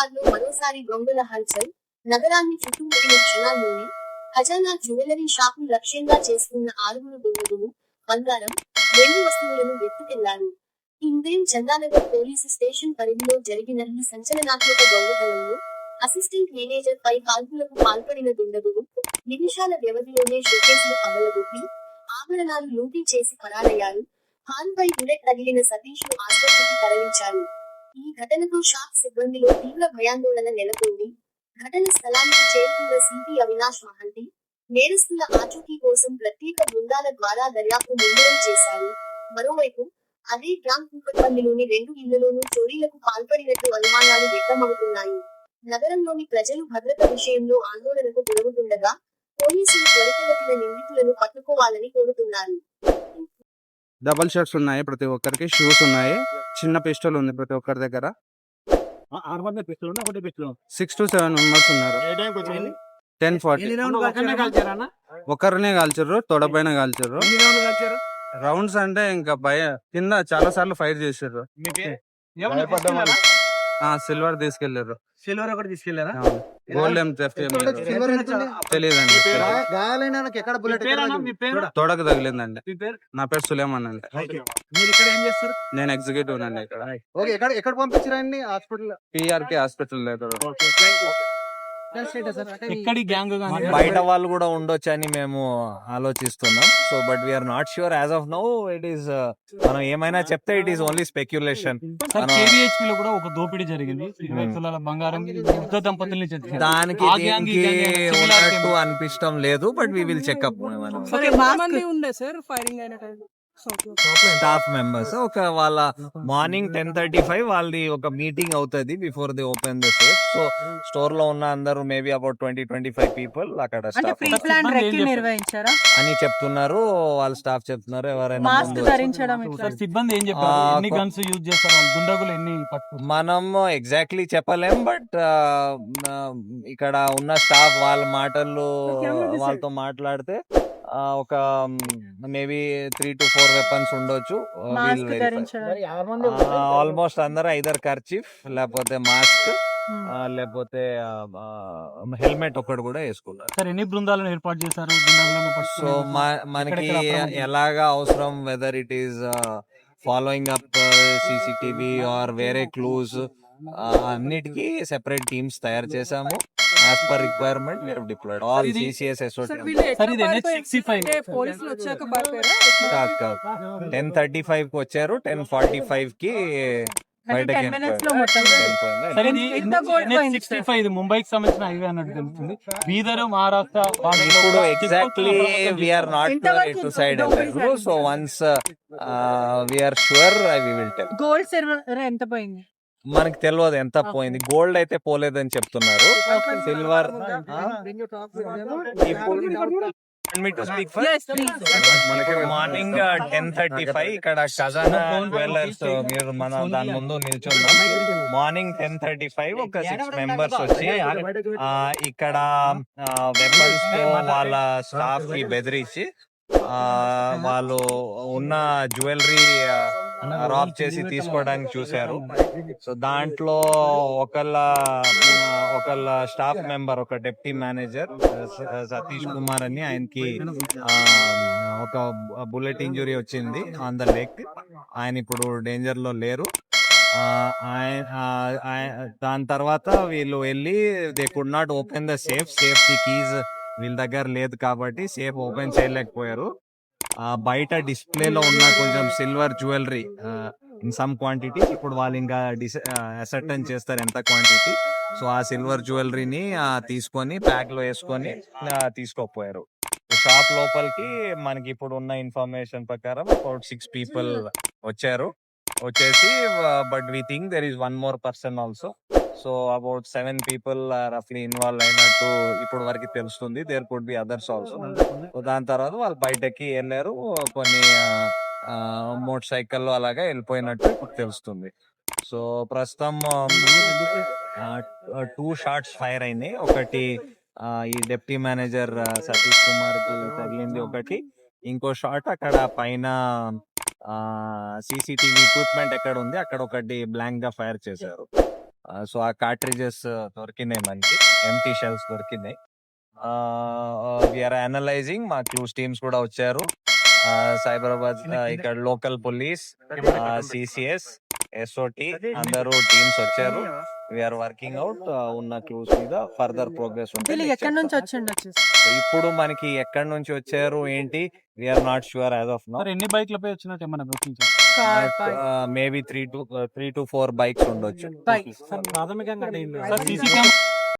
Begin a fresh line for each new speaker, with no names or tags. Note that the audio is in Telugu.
హైదరాబాద్లో మరోసారి దొంగల హల్చల్ నగరాన్ని చుట్టుముట్టిన క్షణాల్లోనే ఖజానా జ్యువెలరీ షాపు లక్ష్యంగా చేసుకున్న ఆరుగురు దుండగులు బంగారం వెండి వస్తువులను ఎత్తుకెళ్ళారు. ఈ ఉదయం చందానగర్ పోలీసు స్టేషన్ పరిధిలో జరిగిన ఈ సంచలనాత్మక దొంగతనంలో అసిస్టెంట్ మేనేజర్ పై కాల్పులకు పాల్పడిన దుండగులు నిమిషాల వ్యవధిలోనే షోకేసులు పగలగొట్టి ఆభరణాలు లూటీ చేసి పరారయ్యారు. హాన్ పై బుల్లెట్ తగిలిన సతీష్ను ఆసుపత్రికి తరలించారు. ఈ ఘటనతో షాప్ సిబ్బందిలో తీవ్ర భయాందోళన నెలకొంది. ఘటన స్థలానికి చేరుకున్న సిపి అవినాష్ మహంతి నేరస్తుల ఆచూకీ కోసం ప్రత్యేక బృందాల ద్వారా దర్యాప్తు ముమ్మరం చేశారు. మరోవైపు అదే గ్రామ్ కూకట్పల్లిలోని రెండు ఇళ్ళలోనూ చోరీలకు పాల్పడినట్లు అనుమానాలు వ్యక్తమవుతున్నాయి. నగరంలోని ప్రజలు భద్రత విషయంలో ఆందోళనకు గురవుతుండగా పోలీసులు త్వరితగతిన నిందితులను పట్టుకోవాలని కోరుతున్నారు.
డబల్ షర్ట్స్ ఉన్నాయి ప్రతి ఒక్కరికి షూస్ ఉన్నాయి. చిన్న పిస్టల్ ఉంది ప్రతి ఒక్కరి దగ్గర. సిక్స్ టు సెవెన్ మెంబర్స్ ఉన్నారు. Ten forty. ఒకరినే కాల్చారు తొడపైన కాల్చారు
ఎన్ని రౌండ్లు కలిచారు?
రౌండ్స్ అంటే ఇంకా భయ కింద చాలా సార్లు ఫైర్ చేసారు సిల్వర్ తీసుకెళ్ళారు
సిల్వర్ ఒకటి తీసుకెళ్ళారా
గోల్డ్ ఏం థెఫ్ట్ ఏం. తెలియదండి.
గాయాలైన ఎక్కడ బుల్లెట్
తొడకు తగిలిందండి. నా పేరు సులేమాన్ అండి
మీరు ఇక్కడ ఏం చేస్తారు?
నేను ఎగ్జిక్యూటివ్ అండి ఇక్కడ.
ఓకే ఎక్కడ ఎక్కడ పంపించారండి? హాస్పిటల్?
పిఆర్కే హాస్పిటల్ దగ్గర.
ఎక్కడి గ్యాంగ్
బయట వాళ్ళు కూడా ఉండొచ్చు అని మేము ఆలోచిస్తున్నాం. So but we are not sure as of now it is మనం ఏమైనా చెప్తే ఇట్ ఈస్ ఓన్లీ
స్పెక్యులేషన్లో కూడా ఒక దోపిడీ జరిగింది. ఇరవై తులాల బంగారం యుద్ధ దంపతుల్ని.
దానికి ఉన్నట్టు అనిపించడం లేదు బట్ వి విల్ చెక్అప్
ఉండే సార్ ఫైరింగ్ అయిన టైం
స్టాఫ్ మెంబర్స్ ఒక వాళ్ళ మార్నింగ్ టెన్ థర్టీ ఫైవ్ వాళ్ళది ఒక మీటింగ్ అవుతుంది before the open the safe so స్టోర్లో ఉన్న అందరూ maybe about twenty twenty five people అక్కడ అని చెప్తున్నారు. వాళ్ళ స్టాఫ్ చెప్తున్నారు. ఎవరైనా
సిబ్బంది ఏం ఎన్ని గన్స్ యూజ్ చేస్తారు? వాళ్ళు దుండగులు ఎన్ని పట్టుకుంటారు
మనం ఎగ్జాక్ట్లీ చెప్పలేం బట్ ఇక్కడ ఉన్న స్టాఫ్ వాళ్ళ మాటలు వాళ్ళతో మాట్లాడితే ఒక maybe three to four weapons ఉండొచ్చు ఆల్మోస్ట్ అందరూ ఐదర్ కర్చీఫ్ లేకపోతే మాస్క్. లేకపోతే హెల్మెట్ ఒకటి కూడా వేసుకున్నారు.
సార్ ఎన్ని బృందాలను ఏర్పాటు చేశారు?
సో? మనకి ఎలాగా అవసరం whether it is following up CCTV or వేరే క్లూస్ అన్నిటికీ సెపరేట్ టీమ్స్ తయారు చేసాము as per requirement we deployed all
ఇది-
సిసిఎస్
సార్
ఎస్ఓటీ
వీళ్ళు
సార్, ఇది
ఎట్లా
NH 65.
పారిపోయారు? అంటే పోలీసులు వచ్చాక పారిపోయారా?
కాదు కాదు. టెన్ థర్టీ ఫైవ్కి వచ్చారు టెన్ ఫార్టీ
ఫైవ్కి ముంబైకి సంబంధించిన హైవే అన్నట్టు తెలుస్తుంది. బీదర్ మహారాష్ట్ర
ఇప్పుడు exactly we are not side so? Once we are sure I will tell
gold silver ఎంత పోయింది?
మనకి తెలియదు ఎంత పోయింది గోల్డ్ అయితే పోలేదని చెప్తున్నారు silver morning ten thirty five ఇక్కడ ఖజానా జ్యువెలర్స్ మీరు మన దాని ముందు నిల్చున్నాం మార్నింగ్ టెన్ థర్టీ ఫైవ్ ఒక సిక్స్ మెంబర్స్ వచ్చి ఆ, ఇక్కడ వెపన్స్ వాళ్ళ స్టాఫ్కి బెదిరించి ఆ, వాళ్ళు ఉన్న జ్యువెలరీ రాబ్ చేసి తీసుకోవడానికి చూశారు. సో దాంట్లో ఒకళ్ళ ఒకళ్ళ స్టాఫ్ మెంబర్ ఒక డెప్టీ మేనేజర్ సతీష్ కుమార్ అని ఆయనకి ఒక బుల్లెట్ ఇంజురీ వచ్చింది ఆన్ ద లెగ్. ఆయన ఇప్పుడు డేంజర్లో లేరు. దాని తర్వాత వీళ్ళు వెళ్ళి they could not open the safe safe the keys వీళ్ళ దగ్గర లేదు కాబట్టి సేఫ్ ఓపెన్ చేయలేకపోయారు. బయట డిస్ప్లేలో ఉన్న కొంచెం silver jewellery in some quantity ఇప్పుడు వాళ్ళు ఇంకా డిస్ అసర్టన్ చేస్తారు ఎంత క్వాంటిటీ. సో ఆ సిల్వర్ జ్యువెలరీని తీసుకొని బ్యాగ్లో వేసుకొని తీసుకోపోయారు షాప్ లోపలికి మనకి ఇప్పుడు ఉన్న ఇన్ఫర్మేషన్ ప్రకారం అబౌట్ సిక్స్ పీపుల్ వచ్చారు. వచ్చేసి but we think there is one more person also. So about seven people రఫ్లీ involve అయినట్టు ఇప్పుడు వరకు తెలుస్తుంది. There could be others also so దాని తర్వాత వాళ్ళు బయటకి వెళ్ళారు. కొన్ని మోటార్ సైకిల్లో అలాగా వెళ్ళిపోయినట్టు తెలుస్తుంది. సో ప్రస్తుతం టూ షార్ట్స్ ఫైర్ అయినాయి. ఒకటి ఈ డెప్టీ మేనేజర్ సతీష్ కుమార్కి తగిలింది ఒకటి. ఇంకో షాట్ అక్కడ పైన సీసీటీవీ ఎక్విప్మెంట్ ఎక్కడ ఉంది? అక్కడ ఒకటి బ్లాంక్గా ఫైర్ చేశారు. సో ఆ కార్ట్రిజెస్ దొరికినాయి మనకి. ఎంటీ షెల్స్ దొరికినాయి. విఆర్ అనలైజింగ్ మా క్లూస్ టీమ్స్ కూడా వచ్చారు. ఆ, సైబరాబాద్ ఇక్కడ లోకల్ పోలీస్ సిసిఎస్ ఎస్ఓటి అందరూ టీమ్స్ వచ్చారు. వీఆర్ వర్కింగ్ అవుట్ ఉన్న క్లూస్ మీద ఫర్దర్ ప్రోగ్రెస్
వీళ్ళు ఎక్కడి నుంచి వచ్చిండు వచ్చేసి.
ఇప్పుడు మనకి ఎక్కడి నుంచి వచ్చారు ఏంటి? We are not sure as of now
ఎన్ని బైక్లపై వచ్చినట్టు ఏమన్నా గుర్తించారు?
Car bike.
Maybe three two three two four bikes ఉండొచ్చు.
Bike
sir CC camera